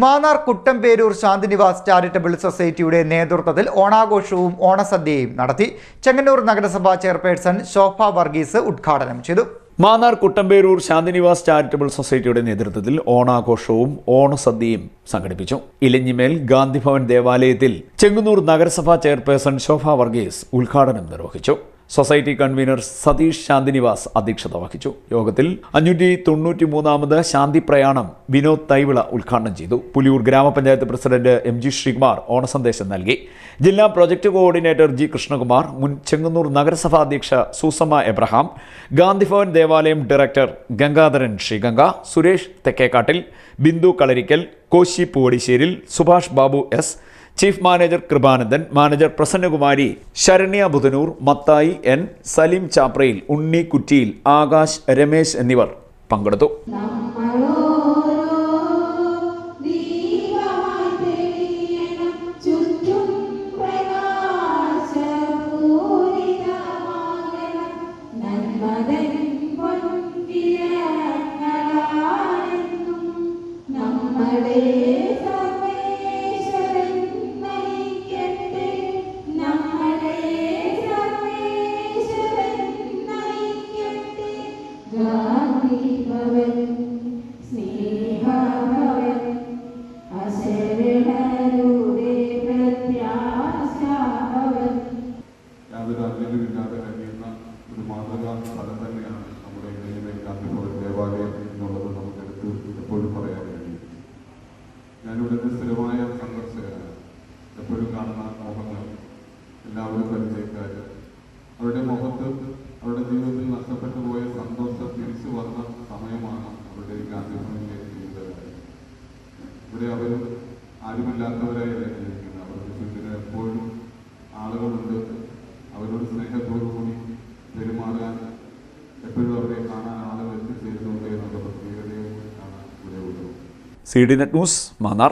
Mannar Kuttamperoor Shanthinivas charitable സൊസൈറ്റിയുടെ നേതൃത്വത്തിൽ ഓണാഘോഷവും ഓണസദ്യയും നടത്തി. ചെങ്ങന്നൂർ നഗരസഭാ ചെയർപേഴ്സൺ ശോഭ വർഗീസ് ഉദ്ഘാടനം ചെയ്തു. മാന്നാർ കുട്ടമ്പേരൂർ ശാന്തിനിവാസ് ചാരിറ്റബിൾ സൊസൈറ്റിയുടെ നേതൃത്വത്തിൽ ഓണാഘോഷവും ഓണസദ്യയും സംഘടിപ്പിച്ചു. ഇലഞ്ഞിമേൽ ഗാന്ധിഭവൻ ദേവാലയത്തിൽ ചെങ്ങന്നൂർ നഗരസഭാ ചെയർപേഴ്സൺ ശോഭ വർഗീസ് ഉദ്ഘാടനം നിർവഹിച്ചു. സൊസൈറ്റി കൺവീനർ സതീഷ് ശാന്തിനിവാസ് അധ്യക്ഷത വഹിച്ചു. യോഗത്തിൽ അഞ്ഞൂറ്റി തൊണ്ണൂറ്റി മൂന്നാമത് ശാന്തി പ്രയാണം വിനോദ് തൈവിള ഉദ്ഘാടനം ചെയ്തു. Puliyur grama panchayat president M G Sreekumar ഓണസന്ദേശം നൽകി. ജില്ലാ പ്രൊജക്ട് കോർഡിനേറ്റർ ജി കൃഷ്ണകുമാർ മുൻ ചെങ്ങന്നൂർ നഗരസഭാ അധ്യക്ഷ Susamma Abraham Gandhibhavan Devalayam director Gangadharan Sreeganga Suresh Thekkekattil Bindu Kalarikkal Koshi Poovadisseril Subhash Babu S chief manager Kripanandan manager Prasannakumari Saranya Budhanur Mathai N. Saleem Chaprayil Unni Kuttiyil Akash Ramesh എന്നിവർ പങ്കെടുത്തു. ചുറ്റും അവരുടെ മുഖത്ത് അവരുടെ ജീവിതത്തിൽ നഷ്ടപ്പെട്ടു പോയ ഇവിടെ അവർ ആരുമില്ലാത്തവരായി വരുന്നത് അവർക്ക് ചുറ്റിന് എപ്പോഴും ആളുകളുണ്ട്. അവരോട് സ്നേഹത്തോടു കൂടി പെരുമാറാൻ എപ്പോഴും അവരെ കാണാൻ ആളുകൾ എത്തിച്ചേരുന്നുണ്ട് എന്നുള്ള പ്രത്യേകതയും കാണാൻ ഇവിടെ ഉള്ളൂ. C D net news Mannar.